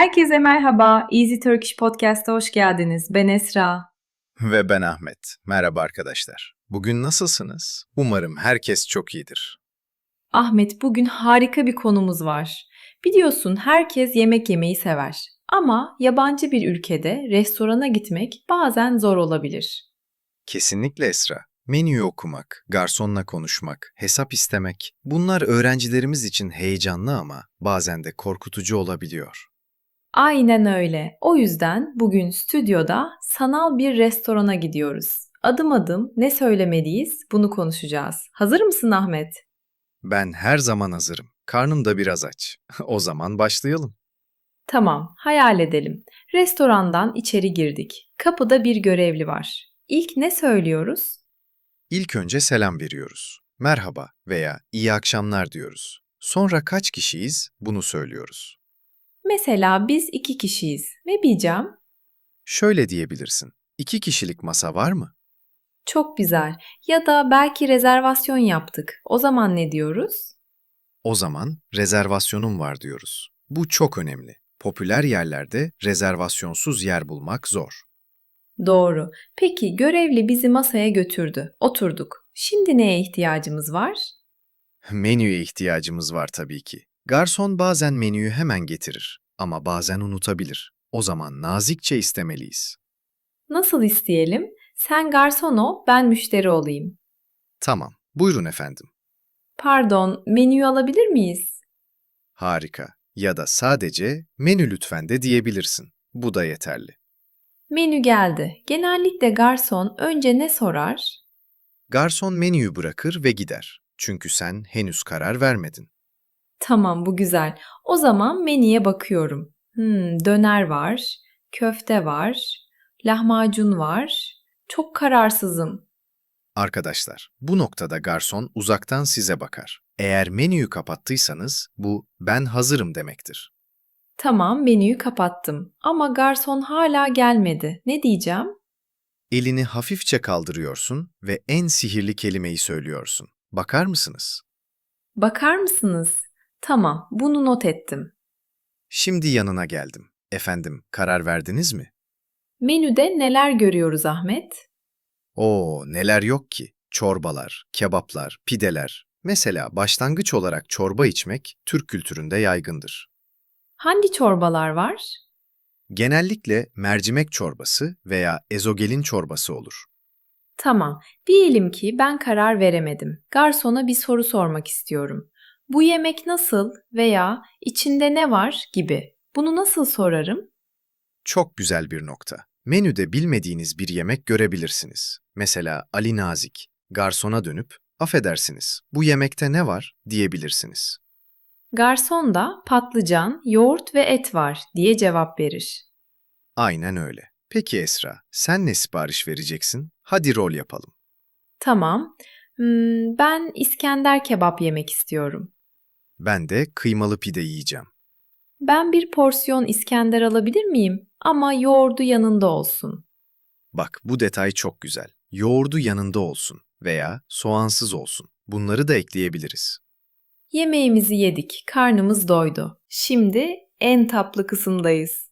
Herkese merhaba. Easy Turkish Podcast'a hoş geldiniz. Ben Esra. Ve ben Ahmet. Merhaba arkadaşlar. Bugün nasılsınız? Umarım herkes çok iyidir. Ahmet, bugün harika bir konumuz var. Biliyorsun herkes yemek yemeyi sever. Ama yabancı bir ülkede restorana gitmek bazen zor olabilir. Kesinlikle Esra. Menüyü okumak, garsonla konuşmak, hesap istemek bunlar öğrencilerimiz için heyecanlı ama bazen de korkutucu olabiliyor. Aynen öyle. O yüzden bugün stüdyoda sanal bir restorana gidiyoruz. Adım adım ne söylemeliyiz bunu konuşacağız. Hazır mısın Ahmet? Ben her zaman hazırım. Karnım da biraz aç. o zaman başlayalım. Tamam, hayal edelim. Restorandan içeri girdik. Kapıda bir görevli var. İlk ne söylüyoruz? İlk önce selam veriyoruz. Merhaba veya iyi akşamlar diyoruz. Sonra kaç kişiyiz bunu söylüyoruz. Mesela biz iki kişiyiz. Ne diyeceğim? Şöyle diyebilirsin. İki kişilik masa var mı? Çok güzel. Ya da belki rezervasyon yaptık. O zaman ne diyoruz? O zaman rezervasyonum var diyoruz. Bu çok önemli. Popüler yerlerde rezervasyonsuz yer bulmak zor. Doğru. Peki görevli bizi masaya götürdü. Oturduk. Şimdi neye ihtiyacımız var? Menüye ihtiyacımız var tabii ki. Garson bazen menüyü hemen getirir ama bazen unutabilir. O zaman nazikçe istemeliyiz. Nasıl isteyelim? Sen garson ol, ben müşteri olayım. Tamam, buyurun efendim. Pardon, menüyü alabilir miyiz? Harika. Ya da sadece menü lütfen de diyebilirsin. Bu da yeterli. Menü geldi. Genellikle garson önce ne sorar? Garson menüyü bırakır ve gider. Çünkü sen henüz karar vermedin. Tamam bu güzel. O zaman menüye bakıyorum. Hmm, döner var, köfte var, lahmacun var. Çok kararsızım. Arkadaşlar, bu noktada garson uzaktan size bakar. Eğer menüyü kapattıysanız bu ben hazırım demektir. Tamam menüyü kapattım ama garson hala gelmedi. Ne diyeceğim? Elini hafifçe kaldırıyorsun ve en sihirli kelimeyi söylüyorsun. Bakar mısınız? Bakar mısınız? Tamam, bunu not ettim. Şimdi yanına geldim. Efendim, karar verdiniz mi? Menüde neler görüyoruz Ahmet? Oo, neler yok ki? Çorbalar, kebaplar, pideler. Mesela başlangıç olarak çorba içmek Türk kültüründe yaygındır. Hangi çorbalar var? Genellikle mercimek çorbası veya ezogelin çorbası olur. Tamam, diyelim ki ben karar veremedim. Garsona bir soru sormak istiyorum. Bu yemek nasıl veya içinde ne var gibi. Bunu nasıl sorarım? Çok güzel bir nokta. Menüde bilmediğiniz bir yemek görebilirsiniz. Mesela Ali Nazik, garsona dönüp, affedersiniz, bu yemekte ne var diyebilirsiniz. Garson da patlıcan, yoğurt ve et var diye cevap verir. Aynen öyle. Peki Esra, sen ne sipariş vereceksin? Hadi rol yapalım. Tamam, hmm, ben İskender kebap yemek istiyorum. Ben de kıymalı pide yiyeceğim. Ben bir porsiyon İskender alabilir miyim? Ama yoğurdu yanında olsun. Bak bu detay çok güzel. Yoğurdu yanında olsun veya soğansız olsun. Bunları da ekleyebiliriz. Yemeğimizi yedik, karnımız doydu. Şimdi en tatlı kısımdayız.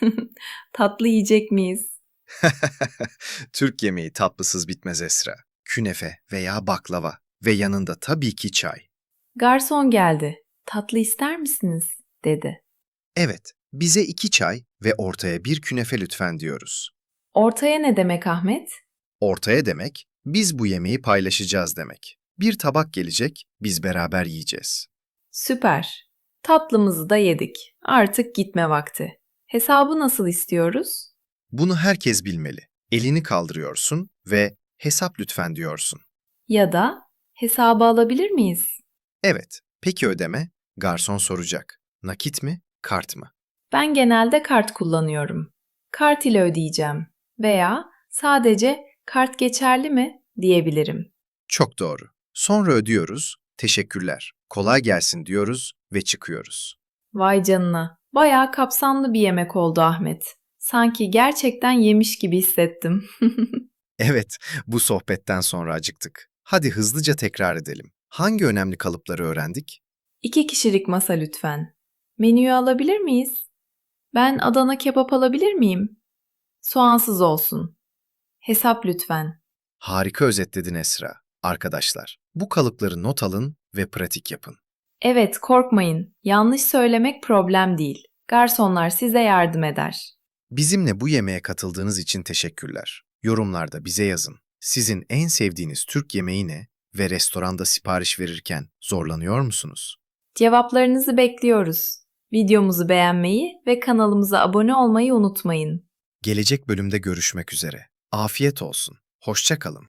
tatlı yiyecek miyiz? Türk yemeği tatlısız bitmez Esra. Künefe veya baklava ve yanında tabii ki çay. Garson geldi. Tatlı ister misiniz? dedi. Evet, bize iki çay ve ortaya bir künefe lütfen diyoruz. Ortaya ne demek Ahmet? Ortaya demek, biz bu yemeği paylaşacağız demek. Bir tabak gelecek, biz beraber yiyeceğiz. Süper. Tatlımızı da yedik. Artık gitme vakti. Hesabı nasıl istiyoruz? Bunu herkes bilmeli. Elini kaldırıyorsun ve hesap lütfen diyorsun. Ya da hesabı alabilir miyiz? Evet, peki ödeme? Garson soracak. Nakit mi, kart mı? Ben genelde kart kullanıyorum. Kart ile ödeyeceğim veya sadece kart geçerli mi diyebilirim. Çok doğru. Sonra ödüyoruz, teşekkürler, kolay gelsin diyoruz ve çıkıyoruz. Vay canına. Bayağı kapsamlı bir yemek oldu Ahmet. Sanki gerçekten yemiş gibi hissettim. Evet, bu sohbetten sonra acıktık. Hadi hızlıca tekrar edelim. Hangi önemli kalıpları öğrendik? İki kişilik masa lütfen. Menüyü alabilir miyiz? Ben Adana kebap alabilir miyim? Soğansız olsun. Hesap lütfen. Harika özetledin Esra. Arkadaşlar, bu kalıpları not alın ve pratik yapın. Evet, korkmayın. Yanlış söylemek problem değil. Garsonlar size yardım eder. Bizimle bu yemeğe katıldığınız için teşekkürler. Yorumlarda bize yazın. Sizin en sevdiğiniz Türk yemeği ne ve restoranda sipariş verirken zorlanıyor musunuz? Cevaplarınızı bekliyoruz. Videomuzu beğenmeyi ve kanalımıza abone olmayı unutmayın. Gelecek bölümde görüşmek üzere. Afiyet olsun. Hoşça kalın.